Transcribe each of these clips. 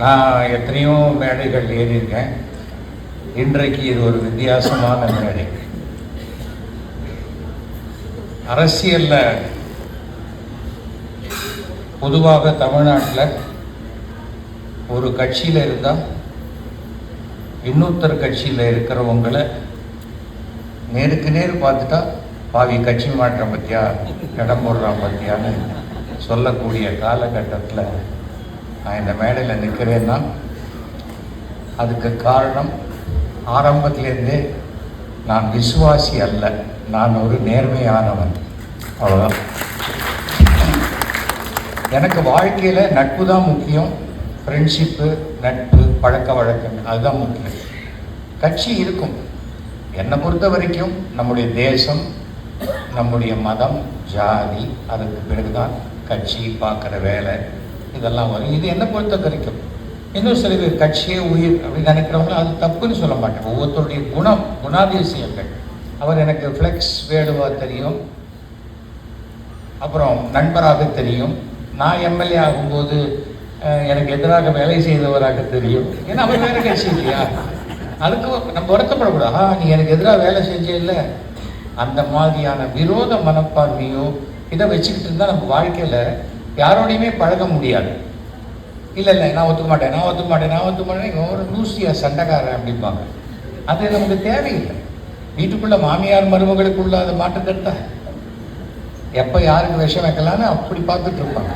நான் எத்தனையோ மேடைகள் ஏறியிருக்கேன். இன்றைக்கு இது ஒரு வித்தியாசமான மேடை. அரசியலில் பொதுவாக தமிழ்நாட்டில் ஒரு கட்சியில் இருந்தால் இன்னொருத்தர் கட்சியில் இருக்கிறவங்கள நேருக்கு நேர் பார்த்துட்டா பாவி கட்சி மாற்றம் பற்றியா இடம் போடுறான் பற்றியான்னு சொல்லக்கூடிய காலகட்டத்தில் நான் இந்த மேடையில் நிற்கிறேன்னா அதுக்கு காரணம் ஆரம்பத்திலேருந்தே நான் விசுவாசி அல்ல. நான் ஒரு நேர்மையானவன். அவ்வளோதான் எனக்கு வாழ்க்கையில் நட்பு தான் முக்கியம். ஃப்ரெண்ட்ஷிப்பு நட்பு பழக்க வழக்கம் அதுதான் முக்கியம். கட்சி இருக்கும். என்னை பொறுத்த வரைக்கும் நம்முடைய தேசம் நம்முடைய மதம் ஜாதி அதுக்கு பிறகுதான் கட்சி பார்க்குற வேலை. இதெல்லாம் வரும். இது என்னை பொறுத்த வரைக்கும். இன்னும் சில பேர் கட்சியே உயிர் அப்படின்னு நினைக்கிறவங்களும் அது தப்புன்னு சொல்ல மாட்டேன். ஒவ்வொருத்தருடைய குணம் குணாதிசயங்கள். அவர் எனக்கு ஃப்ளெக்ஸ் வேடுவா தெரியும். அப்புறம் நண்பராக தெரியும். நான் எம்எல்ஏ ஆகும்போது எனக்கு எதிராக வேலை செய்தவராக தெரியும். ஏன்னா அவர் வேறு கட்சி இல்லையா? அதுக்கு நம்ம வருத்தப்படக்கூடாது. ஆ நீ எனக்கு எதிராக வேலை செஞ்சே இல்லை. அந்த மாதிரியான விரோத மனப்பான்மையோ இதை வச்சுக்கிட்டு இருந்தால் நம்ம வாழ்க்கையில் யாரோடையுமே பழக முடியாது. இல்லை இல்லை நான் ஒத்துக்க மாட்டேன் நான் ஒத்துக்க மாட்டேன் நான் ஒத்துக்க மாட்டேன் இவன் ஒரு லூசியா சண்டைக்காரன் அப்படிம்பாங்க. அது நமக்கு தேவையில்லை. வீட்டுக்குள்ள மாமியார் மருமகளுக்குள்ள அது மாற்று எப்போ யாருக்கு விஷம் வைக்கலான்னு அப்படி பார்த்துட்டு இருப்பாங்க.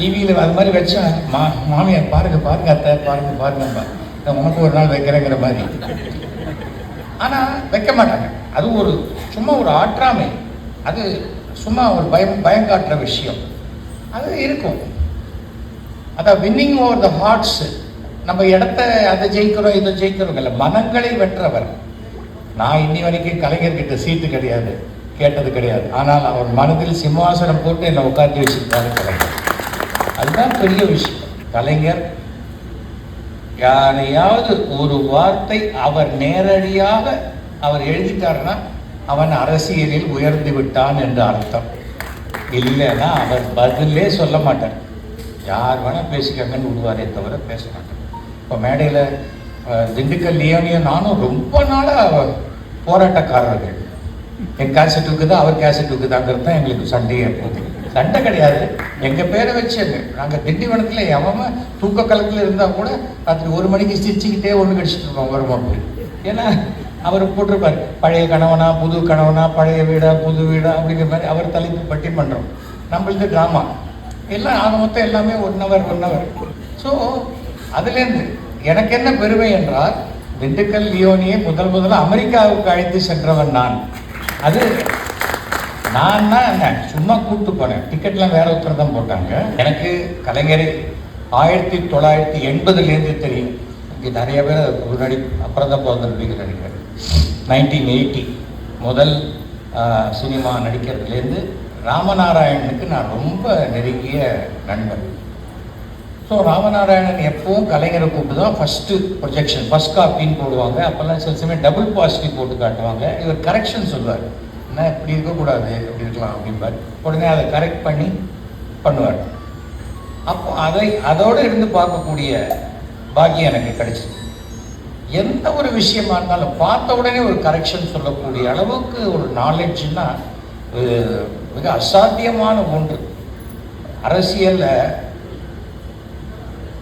டிவியில் அது மாதிரி வச்சேன் மா மாமியார் பாருங்க பாருங்க அத்தை பாருங்க பாருங்க உனக்கு ஒரு நாள் வைக்கிறேங்கிற மாதிரி. ஆனால் வைக்க மாட்டாங்க. அது ஒரு சும்மா ஒரு ஆற்றாமை. அது சும்மா ஒரு பயம் பயம் காட்டுற விஷயம். அது இருக்கும். அதான் வின்னிங் ஓவர் த ஹார்ட்ஸ் நம்ம இடத்த அதை ஜெயிக்கிறோம் இதை ஜெயிக்கிறோம் இல்லை மனங்களை வென்றவர். நான் இன்னி வரைக்கும் கலைஞர்கிட்ட சீட்டு கிடையாது கேட்டது கிடையாது. ஆனால் அவர் மனதில் சிம்மாசனம் போட்டு என்னை உட்காந்து வச்சிருக்காரு கலைஞர். அதுதான் பெரிய விஷயம். கலைஞர் யாரையாவது ஒரு வார்த்தை அவர் நேரடியாக அவர் எழுதிட்டாருன்னா அவன் அரசியலில் உயர்ந்து விட்டான் என்று அர்த்தம். இல்லைன்னா அவர் பதிலே சொல்ல மாட்டார். யார் வேணால் பேசிக்கங்கன்னு விடுவாரே தவிர பேச மாட்டார். இப்போ மேடையில் திண்டுக்கல் லியோனியும் நானும் ரொம்ப நாளாக போராட்டக்காரர்கள். என் கேசட் இருக்குது அவர் கேசட் இருக்குதாங்கிறது தான் எங்களுக்கு சண்டையே போகுது சண்டை கிடையாது. எங்கள் பேரை வச்சு நாங்கள் திண்டிவனத்தில் எவன் தூக்க கலத்தில் இருந்தால் கூட ராத்திரி ஒரு மணிக்கு சிரிச்சுக்கிட்டே ஒன்று கடிச்சிட்டு இருக்கோம் வருமா போய் ஏன்னா அவர் போட்டிருப்பார். பழைய கணவனா புது கணவனா பழைய வீடா புது வீடா அப்படிங்கிற மாதிரி அவர் தலைப்பு பட்டி பண்ணுறோம் நம்மளுக்கு ட்ராமா எல்லாம் ஆக மொத்தம் எல்லாமே one hour one hour so அதுலேருந்து எனக்கு என்ன பெருமை என்றால் திண்டுக்கல் லியோனியை முதல் முதல்ல அமெரிக்காவுக்கு அழைத்து சென்றவன் நான். அது நான் தான் என்ன சும்மா கூப்பிட்டு போனேன். டிக்கெட்லாம் வேற ஒருத்தர் தான் போட்டாங்க. எனக்கு கலைஞரை ஆயிரத்தி தொள்ளாயிரத்தி எண்பதுலேருந்து தெரியும். இங்கே நிறைய பேர் முன்னாடி அப்புறம் தான் பிறந்திருப்பீங்கன்னு நினைக்கிறேன். நைன்டீன் எயிட்டி முதல் சினிமா நடிக்கிறதுலேருந்து ராமநாராயணனுக்கு நான் ரொம்ப நெருங்கிய நண்பன். ஸோ ராமநாராயணன் எப்பவும் கலைஞரை கூப்பிட்டு தான் ஃபஸ்ட்டு ப்ரொஜெக்ஷன் ஃபஸ்ட் காப்பின்னு போடுவாங்க. அப்போல்லாம் சில சமயம் டபுள் பாசிட்டிவ் போட்டு காட்டுவாங்க. இவர் கரெக்ஷன் சொல்லுவார் என்ன இப்படி இருக்கக்கூடாது இப்படி இருக்கலாம் அப்படிம்பார். உடனே அதை கரெக்ட் பண்ணி பண்ணுவார். அப்போ அதை அதோடு இருந்து பார்க்கக்கூடிய பாக்கியம் எனக்கு கிடைச்சிது எந்த ஒரு விஷயமா இருந்தாலும் பார்த்த உடனே ஒரு கரெக்ஷன் சொல்லக்கூடிய அளவுக்கு ஒரு நாலெட்ஜுன்னா மிக அசாத்தியமான ஒன்று. அரசியலில்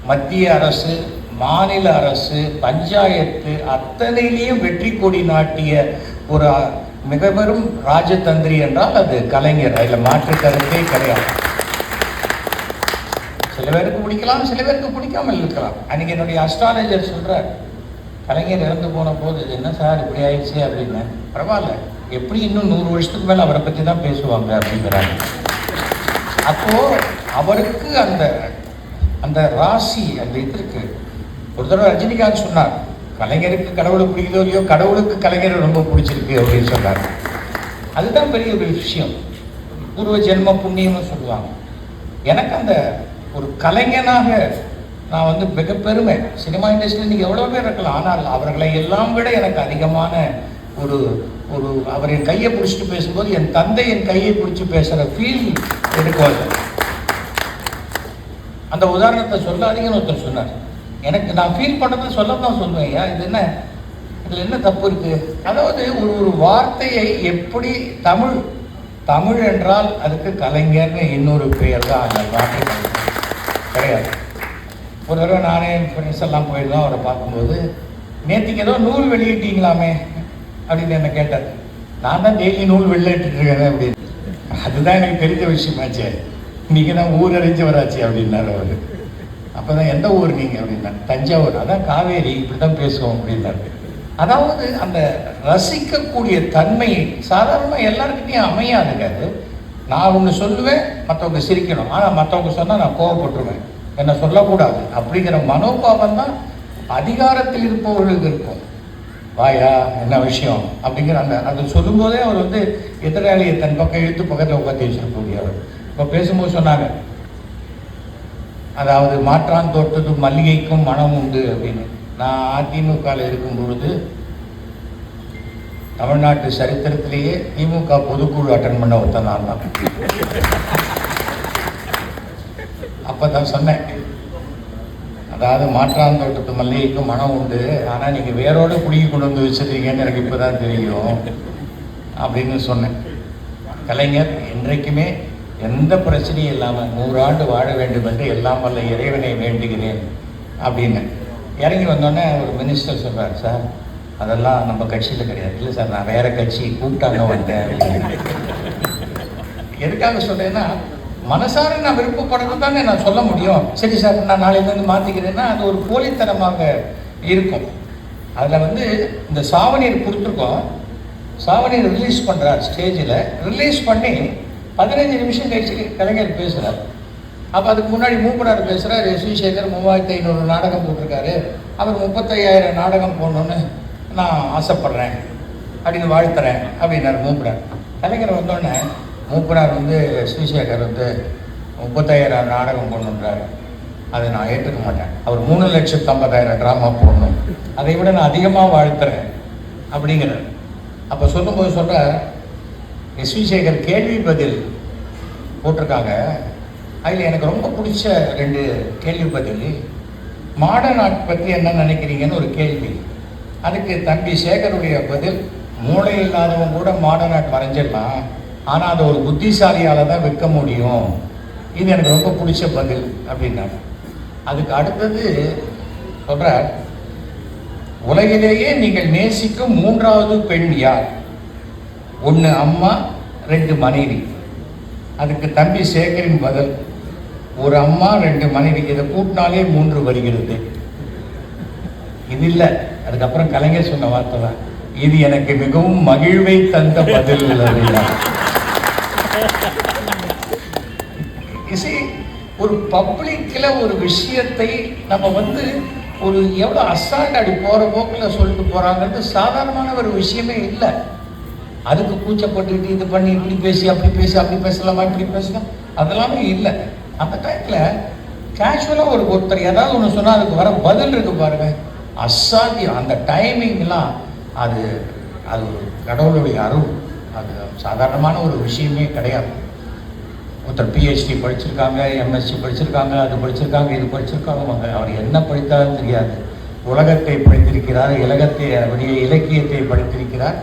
மத்திய அரசு மாநில அரசு பஞ்சாயத்து அத்தனையிலையும் வெற்றி கொடி நாட்டிய ஒரு மிக பெரும் ராஜதந்திரி என்றால் அது கலைஞர். அதில் மாற்று கருத்தே கிடையாது. சில பேருக்கு பிடிக்கலாம் சில பேருக்கு பிடிக்காமல் இருக்கலாம். அன்னைக்கு என்னுடைய அஸ்ட்ராலஜர் சொல்கிறார் கலைஞர் இறந்து போன போது இது என்ன சார் இப்படி ஆயிடுச்சு அப்படின்னு? பரவாயில்ல. எப்படி இன்னும் நூறு வருஷத்துக்கு மேலே அவரை பற்றி தான் பேசுவாங்க அப்படிங்கிறாங்க. அப்போது அவருக்கு அந்த அந்த ராசி அந்த இது இருக்கு ஒரு தடவை ரஜினிகாந்த் சொன்னார் கலைஞருக்கு கடவுளை பிடிக்குதோ இல்லையோ கடவுளுக்கு கலைஞரை ரொம்ப பிடிச்சிருக்கு அப்படின்னு சொன்னார். அதுதான் பெரிய ஒரு விஷயம். பூர்வ ஜென்ம புண்ணியம்னு சொல்லுவாங்க. எனக்கு அந்த ஒரு கலைஞனாக நான் வந்து மிக பெருமை. சினிமா இண்டஸ்ட்ரியில் நீங்கள் எவ்வளோ பேர் இருக்கலாம். ஆனால் அவர்களை எல்லாம் விட எனக்கு அதிகமான ஒரு ஒரு அவர் என் கையை பிடிச்சிட்டு பேசும்போது என் தந்தை என் கையை பிடிச்சி பேசுகிற ஃபீல் இருக்கும் அந்த உதாரணத்தை சொல்லாதீங்கன்னு ஒருத்தர் சொன்னார். எனக்கு நான் ஃபீல் பண்ணுறதை சொல்ல தான் சொல்லுவேன் ஐயா இது என்ன? இதில் என்ன தப்பு இருக்குது அதாவது ஒரு ஒரு வார்த்தையை எப்படி தமிழ் தமிழ் என்றால் அதுக்கு கலைஞர்னு இன்னொரு பெயர் தான் அந்த வார்த்தை. கிடையாது. ஒரு தடவை நானே ஃப்ரெண்ட்ஸ் எல்லாம் போயிருந்தோம் அவரை பார்க்கும்போது நேற்றுக்கு ஏதோ நூல் வெளியிட்டீங்களாமே? அப்படின்னு என்னை கேட்டார். நான் தான் டெய்லி நூல் வெளியிட்டுருக்கேன் அப்படின்னு. அதுதான் எனக்கு தெரிஞ்ச விஷயமாச்சே. நீங்கள் தான் ஊர் அறிஞ்சவராச்சு அப்படின்னாரு அவர். அப்போ தான் எந்த ஊர் நீங்கள் அப்படின்னா தஞ்சாவூர். அதான் காவேரி. இப்படி தான் பேசுவோம் அப்படின்னாரு. அதாவது அந்த ரசிக்கக்கூடிய தன்மை சாதாரணமாக எல்லாருக்கிட்டையும் அமையாதுங்க அது. நான் ஒன்று சொல்லுவேன் மற்றவங்க சிரிக்கணும். ஆனால் மற்றவங்க சொன்னால் நான் கோவப்பட்டுருவேன். என்ன சொல்லக்கூடாது. அப்படிங்கிற மனோபாவம் தான் அதிகாரத்தில் இருப்பவர்களுக்கு இருக்கும். வாயா என்ன விஷயம்? அப்படிங்கிற அந்த அது சொல்லும்போதே அவர் வந்து எதிராளியை தன் பக்கம் இழுத்து பக்கத்தில் உட்காந்து வச்சிருக்கக்கூடியவர். இப்போ பேசும்போது சொன்னாங்க அதாவது மாற்றான் தோட்டத்து மல்லிகைக்கும் மனம் உண்டு அப்படின்னு. நான் அதிமுகவில் இருக்கும் பொழுது தமிழ்நாட்டு சரித்திரத்திலேயே திமுக பொதுக்குழு அட்டன் பண்ண ஒருத்தன் நான் தான். அப்போ தான் சொன்னேன். அதாவது மாற்றான் தோட்டத்து மல்லிகைக்கும் மனம் உண்டு. ஆனால் நீங்கள் வேரோட குடிக்கி கொண்டு வந்து வச்சிருக்கீங்கன்னு எனக்கு இப்போ தான் தெரியும் அப்படின்னு சொன்னேன். கலைஞர் என்றைக்குமே எந்த பிரச்சனையும் இல்லாமல் நூறாண்டு வாழ வேண்டும் என்று எல்லாம் வல்ல இறைவனை வேண்டுகிறேன் அப்படின்னு. இறங்கி வந்தோடனே ஒரு மினிஸ்டர் சொல்கிறார் சார் அதெல்லாம் நம்ம கட்சியில் கிடையாது. இல்லை சார் நான் வேற கட்சி கூப்பிட்டாங்க வந்தேன். எதுக்காக சொல்றேன்னா மனசார நான் விருப்பப்படுறது தானே நான் சொல்ல முடியும். சரி சார் நான் நாளையிலேருந்து மாற்றிக்கிறேன்னா அது ஒரு போலித்தனமாக இருக்கும். அதில் வந்து இந்த சாவணியர் கொடுத்துருக்கோம். சாவணியர் ரிலீஸ் பண்ணுறார் ஸ்டேஜில் ரிலீஸ் பண்ணி பதினஞ்சு நிமிஷம் கழிச்சு கலைஞர் பேசுகிறார் அப்போ அதுக்கு முன்னாடி மூப்பனார் பேசுகிறார் ஸ்ரீசேகர் மூவாயிரத்தி ஐநூறு நாடகம் போட்டிருக்காரு. அவர் முப்பத்தையாயிரம் நாடகம் போடணுன்னு நான் ஆசைப்பட்றேன். அப்படின்னு வாழ்த்துறேன் அப்படின்னாரு மூப்பனார். கலைஞர் வந்தோடனே மூப்பனார் வந்து ஸ்ரீசேகர் வந்து முப்பத்தாயிரம் நாடகம் போடணுன்றாரு அதை நான் ஏற்றுக்க மாட்டேன். அவர் மூணு லட்சத்து ஐம்பதாயிரம் ட்ராமா போடணும். அதை விட நான் அதிகமாக வாழ்த்துறேன். அப்படிங்கிறார். அப்போ சொல்லும்போது சொல்ற எஸ் வி சேகர் கேள்வி பதில் போட்டிருக்காங்க. அதில் எனக்கு ரொம்ப பிடிச்ச ரெண்டு கேள்வி பதில் மாடர்ன் ஆர்ட் பற்றி என்ன நினைக்கிறீங்கன்னு ஒரு கேள்வி. அதுக்கு தம்பி சேகருடைய பதில் மூளை இல்லாதவங்க கூட மாடர்ன் ஆர்ட் வரைஞ்சிடலாம் ஆனால் அதை ஒரு புத்திசாலியால் தான் விற்க முடியும். இது எனக்கு ரொம்ப பிடிச்ச பதில் அப்படின்னா அதுக்கு அடுத்தது சொல்கிறார் உலகிலேயே நீங்கள் நேசிக்கும் மூன்றாவது பெண் யார்? ஒன்று அம்மா ரெண்டு மனைவி. அதுக்கு தம்பி சேகரின் பதில் ஒரு அம்மா ரெண்டு மனைவி. இதை கூட்டினாலே மூன்று வருகிறது. இது இல்லை. அதுக்கப்புறம் கலைஞர் சொன்ன வார்த்தை தான். இது எனக்கு மிகவும் மகிழ்வை தந்த பதில் அப்படின்னா இசை ஒரு பப்ளிக்கில் ஒரு விஷயத்தை நம்ம வந்து ஒரு எவ்வளோ அசால்ட் அடி போகிற போக்கில் சொல்லிட்டு போகிறாங்கிறது சாதாரணமான ஒரு விஷயமே இல்லை. அதுக்கு கூச்சப்பட்டுக்கிட்டு இது பண்ணி இப்படி பேசி அப்படி பேசி அப்படி பேசலாமா இப்படி பேசலாம்? அதெல்லாமே இல்லை. அந்த டைமில் கேஷுவலாக ஒரு ஒருத்தர் ஏதாவது ஒன்று சொன்னால் அதுக்கு வர பதில் இருக்கு பாருங்க. அசாத்தியம் அந்த டைமிங்லாம் அது அது கடவுளுடைய அருள். அது சாதாரணமான ஒரு விஷயமே கிடையாது. ஒருத்தர் பிஹெச்டி படிச்சிருக்காங்க எம்எஸ்சி படிச்சிருக்காங்க அது படிச்சிருக்காங்க இது படிச்சிருக்காங்க அவர் என்ன படித்தாலும் தெரியாது. உலகத்தை படித்திருக்கிறார் இலகத்தை அவருடைய இலக்கியத்தை படித்திருக்கிறார்.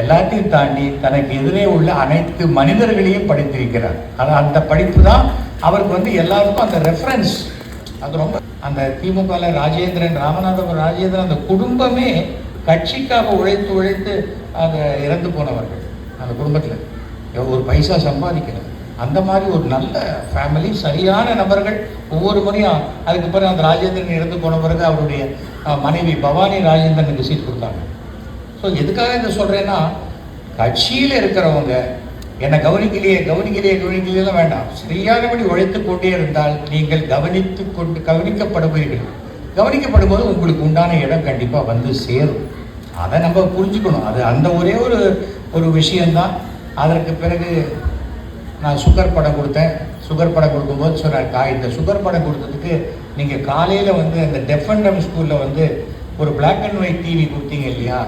எல்லாத்தையும் தாண்டி தனக்கு எதிரே உள்ள அனைத்து மனிதர்களையும் படித்திருக்கிறார். அது அந்த படிப்பு தான் அவருக்கு வந்து எல்லாருக்கும் அந்த ரெஃபரன்ஸ் அது ரொம்ப அந்த திமுகவில் ராஜேந்திரன் ராமநாதபுரம் ராஜேந்திரன் அந்த குடும்பமே கட்சிக்காக உழைத்து உழைத்து அதை இறந்து போனவர்கள். அந்த குடும்பத்தில். ஒரு பைசா சம்பாதிக்கிறது அந்த மாதிரி ஒரு நல்ல ஃபேமிலி சரியான நபர்கள் ஒவ்வொரு முறையும் அதுக்கு பிறகு அந்த ராஜேந்திரன் இறந்து போன பிறகு அவருடைய மனைவி பவானி ராஜேந்திரனுக்கு சீட் கொடுத்தாங்க. ஸோ எதுக்காக இதை சொல்கிறேன்னா கட்சியில் இருக்கிறவங்க என்னை கவனிக்கலையே கவனிக்கலையே கவனிக்கலையெல்லாம் வேண்டாம். சரியானபடி உழைத்து கொண்டே இருந்தால் நீங்கள் கவனித்து கொண்டு கவனிக்கப்படுவீர்கள். கவனிக்கப்படும் போது உங்களுக்கு உண்டான இடம் கண்டிப்பாக வந்து சேரும். அதை நம்ம புரிஞ்சுக்கணும். அது அந்த ஒரே ஒரு ஒரு விஷயந்தான் அதற்கு பிறகு நான் சுகர் படம் கொடுத்தேன். சுகர் படம் கொடுக்கும்போது சொன்னார் கா இந்த சுகர் படம் கொடுத்ததுக்கு நீங்கள் காலையில் வந்து அந்த டெஃபன்டம் ஸ்கூலில் வந்து ஒரு பிளாக் அண்ட் ஒயிட் டிவி கொடுத்தீங்க இல்லையா?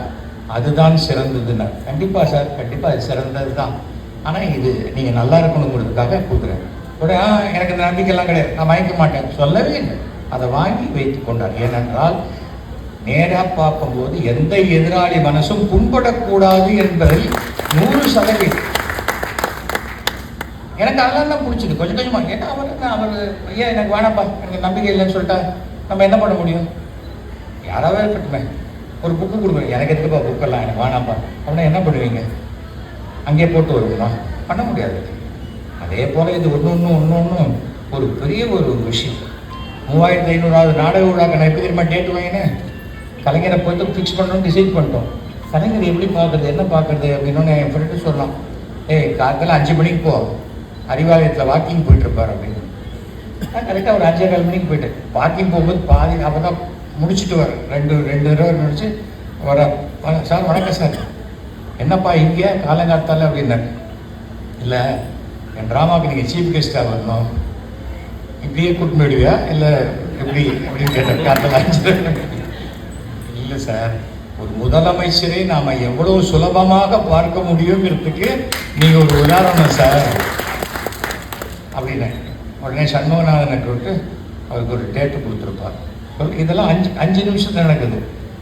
அதுதான் சிறந்ததுன்னா. கண்டிப்பாக சார் கண்டிப்பாக அது சிறந்தது தான் ஆனால் இது நீங்கள் நல்லா இருக்கணுங்கிறதுக்காக கொடுக்குறேன் உடனே "ஆ, எனக்கு இந்த நம்பிக்கைலாம் கிடையாது. நான் வாங்கிக்க மாட்டேன். சொல்லவே இல்லை. அதை வாங்கி வைத்து கொண்டார். ஏனென்றால் நேராக பார்க்கும்போது எந்த எதிராளி மனசும் புண்படக்கூடாது என்பதில் நூறு சதவீதம். எனக்கு அதெல்லாம் தான் கொஞ்சம் கொஞ்சமாக ஏன்னா அவர் என்ன அவர் ஐயா எனக்கு வேணாப்பா எனக்கு நம்பிக்கை இல்லைன்னு சொல்லிட்டா நம்ம என்ன பண்ண முடியும்? யாராவது இருக்கட்டுமே. ஒரு புக்கு கொடுக்குறேன் எனக்கு எதுக்குப்பா புக்கெல்லாம் எனக்கு வேணாப்பா அப்படின்னா என்ன பண்ணுவீங்க? அங்கேயே போட்டு வருவோமா? பண்ண முடியாது. அதே போல் இது ஒன்று ஒன்று ஒன்று ஒன்றும் ஒரு பெரிய ஒரு விஷயம். மூவாயிரத்தி ஐநூறாவது நாடக விழாக்கு நான் எப்படி தெரியுமா டேட் வாங்கினேன் கலைஞரை போயிட்டு ஃபிக்ஸ் பண்ணணும்னு டிசைட் பண்ணிட்டோம். கலைஞர் எப்படி பார்க்குறது என்ன பார்க்குறது அப்படின்னு என் ஃப்ரெண்டு சொல்லலாம். ஏய் காலத்தில் அஞ்சு மணிக்கு போ. அறிவாலயத்தில் வாக்கிங் போயிட்டுருப்பார் அப்படின்னு. நான் கரெக்டாக ஒரு அஞ்சே கால் மணிக்கு போயிட்டேன் வாக்கிங் போகும்போது பாதி அப்போ தான் முடிச்சுட்டு வர ரெண்டு ரெண்டு தடவை முடிச்சு வர சார் வணக்கம் சார். என்னப்பா இங்கே? காலங்காத்தால அப்படின்னாரு. இல்லை என் ட்ராமாவுக்கு நீங்கள் சீஃப் கெஸ்ட்டாக வரணும். இப்படியே கூட்டிட்டு விடுவியா இல்லை எப்படி? அப்படின்னு கேட்டார். காலையில் அஞ்சு இல்லை சார். ஒரு முதலமைச்சரை நாம் எவ்வளவு சுலபமாக பார்க்க முடியுங்கிறதுக்கு நீங்கள் ஒரு உதாரணம் சார். அப்படின்னு. உடனே சண்முகநாதனை கூப்பிட்டு அவருக்கு ஒரு டேட்டு கொடுத்துருப்பார். இதெல்லாம் அஞ்சு அஞ்சு நிமிஷத்தில் நடக்குது.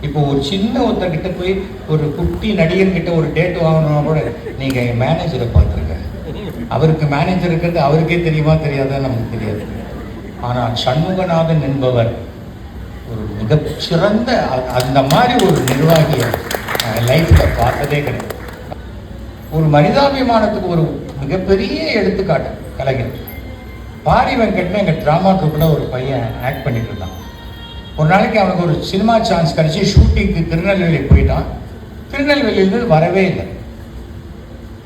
இப்போ ஒரு சின்ன ஒருத்தர்கிட்ட போய் ஒரு குட்டி நடிகர்கிட்ட ஒரு டேட் வாங்கணும்னா கூட நீங்கள் என் மேனேஜரை பார்த்துருங்க. அவருக்கு மேனேஜர் இருக்கிறது அவருக்கே தெரியுமா தெரியாதா நமக்கு தெரியாது. ஆனால் சண்முகநாதன் என்பவர் மிக சிறந்த அ- அந்த மாதிரி ஒரு நிர்வாகியை லைஃப்பில் பார்த்ததே கிடையாது. ஒரு மனிதாபிமானத்துக்கு ஒரு மிகப்பெரிய எடுத்துக்காட்டு கலைஞர். பாரி வெங்கட்னு எங்கள் ட்ராமா குரூப்பில் ஒரு பையன் ஆக்ட் பண்ணிட்டு இருந்தான். ஒரு நாளைக்கு அவனுக்கு ஒரு சினிமா சான்ஸ் கிடச்சி ஷூட்டிங்க்கு திருநெல்வேலி போயிட்டான். திருநெல்வேலியிலேருந்து வரவே இல்லை.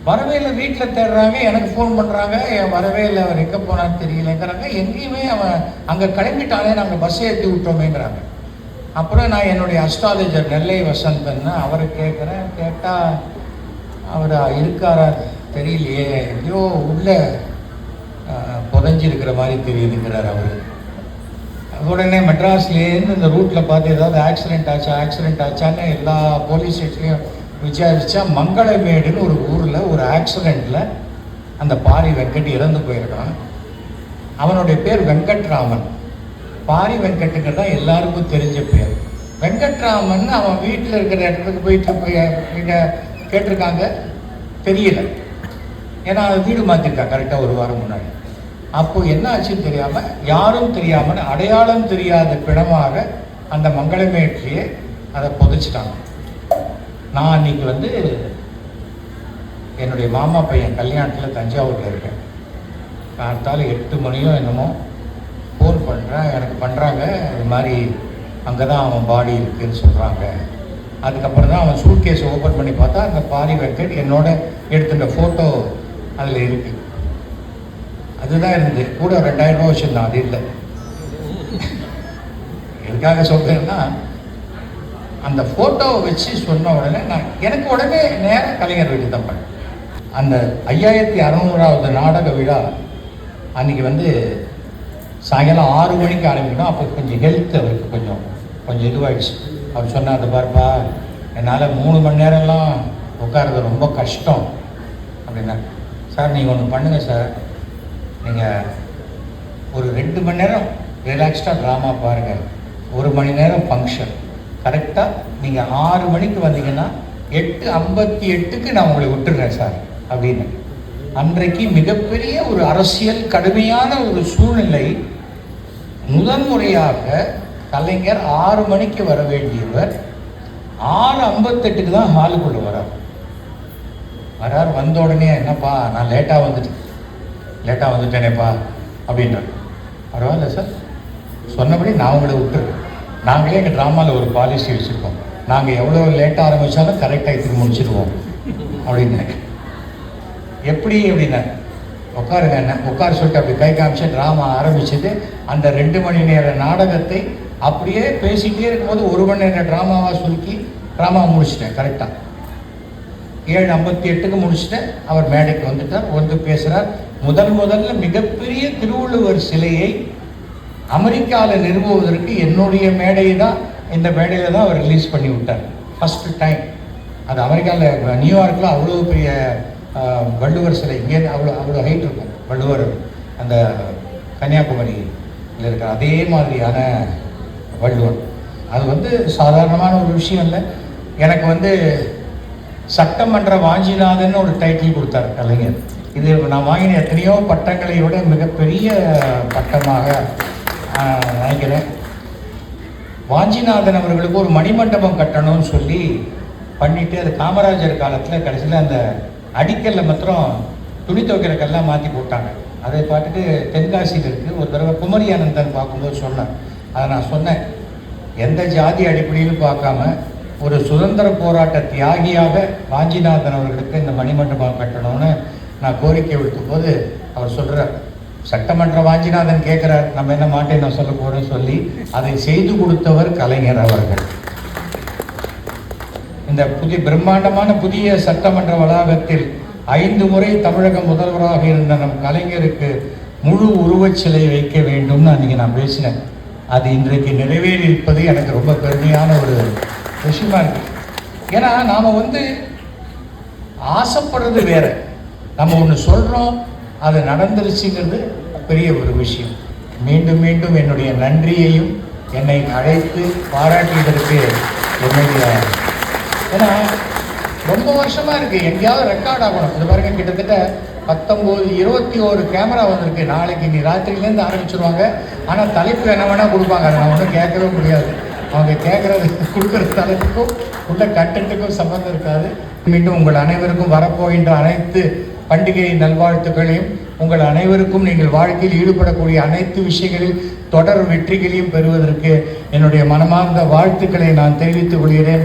வரவே இல்லை வீட்டில் தேடுறாங்க எனக்கு ஃபோன் பண்ணுறாங்க என் வரவே இல்லை அவர் எங்கே போனான்னு தெரியலங்கிறாங்க. எங்கேயுமே அவன் அங்கே கிளம்பிட்டானே நாங்கள் பஸ் ஏற்றி விட்டோமேங்கிறாங்க. அப்புறம் நான் என்னுடைய அஸ்ட்ராலஜர் நெல்லை வசந்தன்னு அவரை கேட்குறேன். கேட்டால் அவர் இருக்காரா? தெரியலையே. எங்கேயோ உள்ளே புதஞ்சிருக்கிற புதைஞ்சிருக்கிற மாதிரி தெரியுதுங்கிறார் அவர். உடனே மெட்ராஸ்லேருந்து இந்த ரூட்டில் பார்த்து ஏதாவது ஆக்சிடென்ட் ஆச்சா ஆக்சிடென்ட் ஆச்சான்னு எல்லா போலீஸ் ஸ்டேஷன்லையும் விசாரிச்சா மங்களமேடுன்னு ஒரு ஊரில் ஒரு ஆக்சிடெண்ட்டில் அந்த பாரி வெங்கட் இறந்து போயிருக்கான். அவனுடைய பேர் வெங்கட்ராமன். பாரி வெங்கட்டுக்கு தான் எல்லாருக்கும் தெரிஞ்ச பேர். வெங்கட்ராமன் அவன் வீட்டில் இருக்கிற இடத்துக்கு போயிட்டு போய் இங்க கேட்டிருக்காங்க. தெரியல. ஏன்னா அது வீடு மாற்றிருக்கான் கரெக்டாக ஒரு வாரம் முன்னாடி. அப்போது என்ன ஆச்சுன்னு தெரியாமல் யாரும் தெரியாமல் அடையாளம் தெரியாத பிணமாக அந்த மங்களமேற்றியை அதை புதைச்சிட்டாங்க. நான் அன்னைக்கு வந்து என்னுடைய மாமா பையன் கல்யாணத்தில் தஞ்சாவூரில் இருக்கேன். காலத்தால் எட்டு மணியோ என்னமோ ஃபோன் பண்ணுறேன் எனக்கு பண்ணுறாங்க இது மாதிரி அங்கே தான் அவன் பாடி இருக்குதுன்னு சொல்கிறாங்க அதுக்கப்புறம் தான் அவன் சூட்கேஸ் ஓப்பன் பண்ணி பார்த்தா அந்த பாரி வெங்கட் என்னோட எடுத்துட்ட ஃபோட்டோ அதில் இருக்குது அதுதான் இருந்தது. கூட ரெண்டாயிரம் ரூபா வச்சுருந்தான் அது இல்லை. எதுக்காக சொல்கிறேன்னா அந்த ஃபோட்டோவை வச்சு சொன்ன உடனே நான் எனக்கு உடனே நேரம் கலைஞர் வீட்டு தான் பண்ணேன் அந்த ஐயாயிரத்தி அறநூறாவது நாடக விழா அன்னைக்கு வந்து சாயங்காலம் ஆறு மணிக்கு ஆரம்பிக்கணும். அப்போ கொஞ்சம் ஹெல்த் அவருக்கு கொஞ்சம் கொஞ்சம் இதுவாயிடுச்சு. அவர் சொன்னார் "அது பாருப்பா என்னால் மூணு மணி நேரம்லாம் உட்கார்றது ரொம்ப கஷ்டம். அப்படின்னா சார் நீங்கள் ஒன்று பண்ணுங்கள் சார். நீங்கள் ஒரு ரெண்டு மணி நேரம் ரிலாக்ஸ்டாக ட்ராமா பாருங்கள் ஒரு மணி நேரம் ஃபங்க்ஷன் கரெக்டாக நீங்கள் ஆறு மணிக்கு வந்தீங்கன்னா எட்டு ஐம்பத்தி எட்டுக்கு நான் உங்களை விட்டுடுறேன் சார். அப்படின்னு. அன்றைக்கு மிகப்பெரிய ஒரு அரசியல் கடுமையான ஒரு சூழ்நிலை முதன்முறையாக கலைஞர் ஆறு மணிக்கு வர வேண்டியவர் ஆறு ஐம்பத்தெட்டுக்கு தான் ஹாலுக்குள்ளே வரார். வரார் வந்த உடனே என்னப்பா நான் லேட்டாக வந்துட்டேன் லேட்டாக வந்துட்டேனேப்பா அப்படின்றார். பரவாயில்ல சார் சொன்னபடி நான் உங்களை விட்டுருக்கேன் நாங்களே எங்கள் ட்ராமாவில் ஒரு பாலிசி வச்சுருக்கோம். நாங்கள் எவ்வளோ லேட்டாக ஆரம்பித்தாலும் கரெக்டாக இதுக்கு முடிச்சிடுவோம் அப்படின்னு எப்படி அப்படின்னா உட்காருங்க என்ன? உட்கார சொல்லிட்டு அப்படி கை காமிச்சு ட்ராமா ஆரம்பிச்சது அந்த ரெண்டு மணி நேர நாடகத்தை அப்படியே பேசிக்கிட்டே இருக்கும்போது ஒரு மணி நேர ட்ராமாவாக சுருக்கி ட்ராமா முடிச்சிட்டேன் கரெக்டாக ஏழு ஐம்பத்தி எட்டுக்கு முடிச்சுட்டேன் அவர் மேடைக்கு வந்துட்டார் வந்து பேசுகிறார் முதல் முதல்ல மிகப்பெரிய திருவள்ளுவர் சிலையை அமெரிக்காவில் நிறுவுவதற்கு என்னுடைய மேடையை தான் இந்த மேடையில் தான் அவர் ரிலீஸ் பண்ணி விட்டார். ஃபஸ்ட்டு டைம் அது அமெரிக்காவில் நியூயார்க்கில் அவ்வளோ பெரிய வள்ளுவர் சிலை. இங்கே அவ்வளோ அவ்வளோ ஹைட் இருக்கும். வள்ளுவர் அந்த கன்னியாகுமரியில் இருக்கிற அதே மாதிரியான வள்ளுவர். அது வந்து சாதாரணமான ஒரு விஷயம் இல்லை. எனக்கு வந்து சட்டமன்ற வாஞ்சிநாதன் ஒரு டைட்டில் கொடுத்தார் கலைஞர். இது நான் வாங்கின எத்தனையோ பட்டங்களை விட மிகப்பெரிய பட்டமாக நினைக்கிறேன். வாஞ்சிநாதன் அவர்களுக்கு ஒரு மணிமண்டபம் கட்டணும்னு சொல்லி பண்ணிட்டு அது காமராஜர் காலத்தில் கடைசியில் அந்த அடிக்கல்ல மாத்திரம் துணி துவைக்கிற கல்லாம் மாற்றி போட்டாங்க. அதை பாட்டுக்கு தென்காசியில் இருக்குது ஒரு தடவை குமரி அனந்தன் பார்க்கும்போது சொன்னேன் அதை நான் சொன்னேன். எந்த ஜாதி அடிப்படையிலும் பார்க்காம ஒரு சுதந்திர போராட்ட தியாகியாக வாஞ்சிநாதன் அவர்களுக்கு இந்த மணிமண்டபம் கட்டணும்னு நான் கோரிக்கை விடுக்கும் போது அவர் சொல்கிறார் சட்டமன்ற வாஞ்சிநாதன் கேட்குறார் நம்ம என்ன மாட்டேன் நான் சொல்ல போகிறேன்னு சொல்லி அதை செய்து கொடுத்தவர் கலைஞர் அவர்கள். இந்த புதிய பிரம்மாண்டமான புதிய சட்டமன்ற வளாகத்தில் ஐந்து முறை தமிழக முதல்வராக இருந்த நம் கலைஞருக்கு முழு உருவச் சிலை வைக்க வேண்டும்னு அன்றைக்கி நான் பேசினேன். அது இன்றைக்கு நிறைவேறி இருப்பது எனக்கு ரொம்ப பெருமையான ஒரு விஷயமா இருக்கு. ஏன்னா நாம் வந்து ஆசைப்படுறது வேற. நம்ம ஒன்று சொல்கிறோம் அது நடந்துருச்சுங்கிறது பெரிய ஒரு விஷயம். மீண்டும் மீண்டும் என்னுடைய நன்றியையும் என்னை அழைத்து பாராட்டியதற்கு என்னுடைய ஏன்னா ரொம்ப வருஷமா இருக்கு. எங்கேயாவது ரெக்கார்ட் ஆகணும். இது பாருங்க கிட்டத்தட்ட பத்தொம்போது இருபத்தி ஒரு கேமரா வந்திருக்கு. நாளைக்கு நீ ராத்திரிலேருந்து ஆரம்பிச்சிருவாங்க. ஆனால் தலைப்பு என்ன வேணால் கொடுப்பாங்க. அதை நான் ஒன்றும் கேட்கவே முடியாது. அவங்க கேட்குறது கொடுக்குற தலைப்புக்கும் உள்ள கண்டென்ட்டுக்கும் சம்மந்தம் இருக்காது. மீண்டும் உங்கள் அனைவருக்கும் வரப்போகின்ற அனைத்து பண்டிகை நல்வாழ்த்துக்களையும் உங்கள் அனைவருக்கும் நீங்கள் வாழ்க்கையில் ஈடுபடக்கூடிய அனைத்து விஷயங்களில் தொடர் வெற்றிகளையும் பெறுவதற்கு என்னுடைய மனமார்ந்த வாழ்த்துக்களை நான் தெரிவித்துக் கொள்கிறேன்.